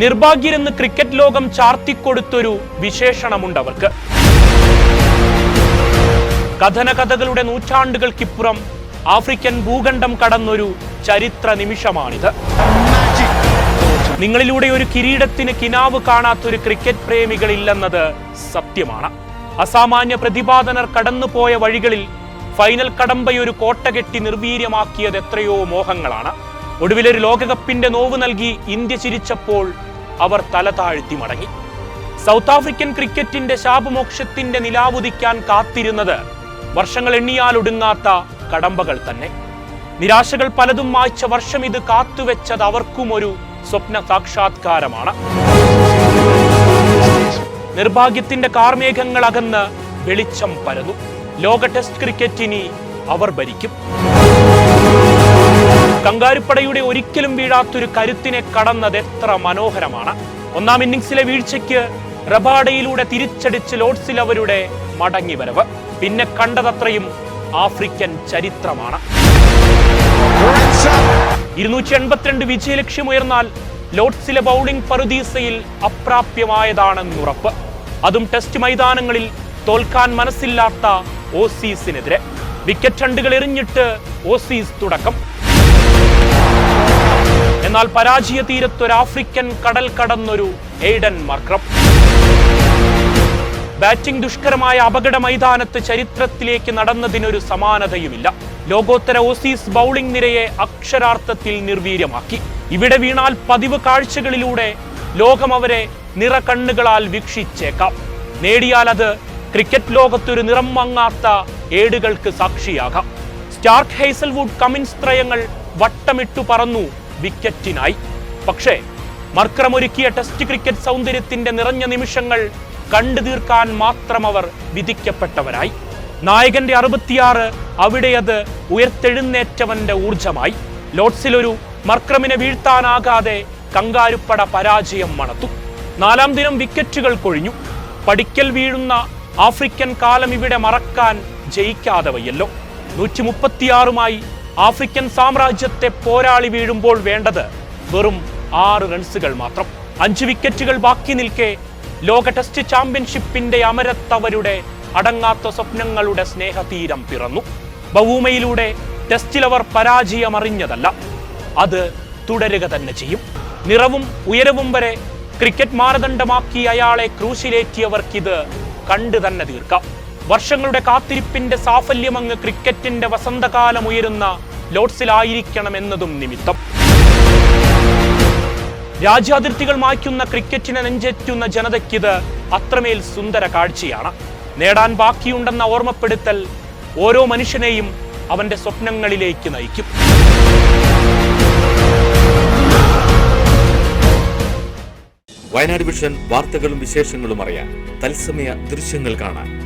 നിർഭാഗ്യരെന്ന് cricket ലോകം ചാർത്തിക്കൊടുത്തൊരു വിശേഷണമുണ്ട് അവർക്ക് കഥനകഥകളുടെ നൂറ്റാണ്ടുകൾക്കിപ്പുറം African ഭൂഖണ്ഡം കടന്നൊരു ചരിത്ര നിമിഷമാണിത്. നിങ്ങളിലൂടെ ഒരു കിരീടത്തിന് കിനാവ് കാണാത്തൊരു ക്രിക്കറ്റ് പ്രേമികളില്ലെന്നത് സത്യമാണ്. അസാമാന്യ പ്രതിപാദനർ കടന്നുപോയ വഴികളിൽ ഫൈനൽ കടമ്പയൊരു കോട്ട കെട്ടി നിർവീര്യമാക്കിയത് എത്രയോ മോഹങ്ങളാണ്. ഒടുവിലൊരു ലോകകപ്പിന്റെ നോവ് നൽകി ഇന്ത്യ ചിരിച്ചപ്പോൾ അവർ തല താഴ്ത്തി മടങ്ങി. സൗത്ത് ആഫ്രിക്കൻ ക്രിക്കറ്റിന്റെ ശാപമോക്ഷത്തിന്റെ നിലാവുദിക്കാൻ കാത്തിരുന്നത് വർഷങ്ങൾ എണ്ണിയാലൊടുങ്ങാത്ത കടമ്പകൾ തന്നെ. നിരാശകൾ പലതും മായ്ച്ച വർഷം ഇത് കാത്തുവെച്ചത് അവർക്കും ഒരു സ്വപ്ന സാക്ഷാത്കാരമാണ്. നിർഭാഗ്യത്തിന്റെ കാർമേഘങ്ങൾ അകന്ന് വെളിച്ചം പരന്നു. ലോക ടെസ്റ്റ് ക്രിക്കറ്റിനി അവർ ഭരിക്കും. കങ്കാരുപ്പടയുടെ ഒരിക്കലും വീഴാത്തൊരു കരുത്തിനെ കടന്നത് എത്ര മനോഹരമാണ്. ഒന്നാം ഇന്നിംഗ്സിലെ വീഴ്ചയ്ക്ക് റബാഡയിലൂടെ തിരിച്ചടിച്ച് ലോഡ്സിൽ അവരുടെ മടങ്ങിവരവ് പിന്നെ കണ്ടതത്രയും ആഫ്രിക്കൻ ചരിത്രമാണ്. ഇരുന്നൂറ്റി എൺപത്തിരണ്ട് വിജയലക്ഷ്യമുയർന്നാൽ ലോഡ്സിലെ ബൗളിംഗ് പറുദീസയിൽ അപ്രാപ്യമായതാണെന്നുറപ്പ് അതും ടെസ്റ്റ് മൈതാനങ്ങളിൽ തോൽക്കാൻ മനസ്സില്ലാത്ത ഓസീസിനെതിരെ. വിക്കറ്റ് ഹണ്ടുകൾ എറിഞ്ഞിട്ട് ഓസീസ് തുടക്കം. എന്നാൽ പരാജയ തീരത്തൊരു ആഫ്രിക്കൻ കടൽ കടന്നൊരു എയ്ഡൻ മർക്രം ബാറ്റിംഗ് ദുഷ്കരമായ അപകട മൈതാനത്ത് ചരിത്രത്തിലേക്ക് നടന്നതിനൊരു സമാനതയുമില്ല. ലോകോത്തര ഓസീസ് ബൗളിംഗ് നിരയെ അക്ഷരാർത്ഥത്തിൽ നിർവീര്യമാക്കി. ഇവിടെ വീണാൽ പതിവ് കാഴ്ചകളിലൂടെ ലോകം അവരെ നിറകണ്ണുകളാൽ വീക്ഷിച്ചേക്കാം. നേടിയാൽ അത് ക്രിക്കറ്റ് ലോകത്തൊരു നിറം മങ്ങാത്ത ഏടുകൾക്ക് സാക്ഷിയാകാം. സ്റ്റാർക്ക് ഹേസൽവുഡ് കമിൻസ് ത്രയങ്ങൾ വട്ടമിട്ടു പറന്നു വിക്കറ്റിനായി. പക്ഷേ മർക്കറമൊരുക്കിയ ടെസ്റ്റ് ക്രിക്കറ്റ് സൗന്ദര്യത്തിന്റെ നിറഞ്ഞ നിമിഷങ്ങൾ കണ്ടു തീർക്കാൻ മാത്രം അവർ വിധിക്കപ്പെട്ടവരായി. നായകന്റെ അറുപത്തിയാറ് അവിടെ അത് ഉയർത്തെഴുന്നേറ്റവന്റെ ഊർജമായി ലോഡ്സിലൊരു മർക്രമിനെ വീഴ്ത്താനാകാതെ കങ്കാരുപ്പട പരാജയം മണത്തു. നാലാം ദിനം വിക്കറ്റുകൾ കൊഴിഞ്ഞു. പടിക്കൽ വീഴുന്ന ആഫ്രിക്കൻ കാലം ഇവിടെ മറക്കാൻ ജയിക്കാതെ വയ്യല്ലോ നൂറ്റി മുപ്പത്തിയാറുമായി ആഫ്രിക്കൻ സാമ്രാജ്യത്തെ പോരാളി വീഴുമ്പോൾ വേണ്ടത് വെറും ആറ് റൺസുകൾ മാത്രം. അഞ്ച് വിക്കറ്റുകൾ ബാക്കി നിൽക്കെ ലോക ടെസ്റ്റ് ചാമ്പ്യൻഷിപ്പിന്റെ അമരത്തവരുടെ അടങ്ങാത്ത സ്വപ്നങ്ങളുടെ സ്നേഹതീരം പിറന്നു. ബഹൂമയിലൂടെ ടെസ്റ്റിലവർ പരാജയമറിഞ്ഞതല്ല. അത് തുടരുക തന്നെ ചെയ്യും. നിറവും ഉയരവും വരെ ക്രിക്കറ്റ് മാനദണ്ഡമാക്കി അയാളെ ക്രൂശിലേറ്റിയവർക്കിത് കണ്ടു തന്നെ തീർക്കാം. വർഷങ്ങളുടെ കാത്തിരിപ്പിന്റെ സാഫല്യമങ്ങ് ക്രിക്കറ്റിന്റെ വസന്തകാലം ഉയരുന്ന ലോഡ്സിലായിരിക്കണമെന്നതും നിമിത്തം. രാജ്യാതിർത്തികൾ മായ്ക്കുന്ന ക്രിക്കറ്റിനെ നെഞ്ചേറ്റുന്ന ജനതയ്ക്കിത് അത്രമേൽ സുന്ദര കാഴ്ചയാണ്. നേടാൻ ബാക്കിയുണ്ടെന്ന ഓർമ്മപ്പെടുത്തൽ ഓരോ മനുഷ്യനെയും അവന്റെ സ്വപ്നങ്ങളിലേക്ക് നയിക്കും. വയനാട് വിഷൻ വാർത്തകളും വിശേഷങ്ങളും അറിയാൻ തത്സമയ ദൃശ്യങ്ങൾ കാണാൻ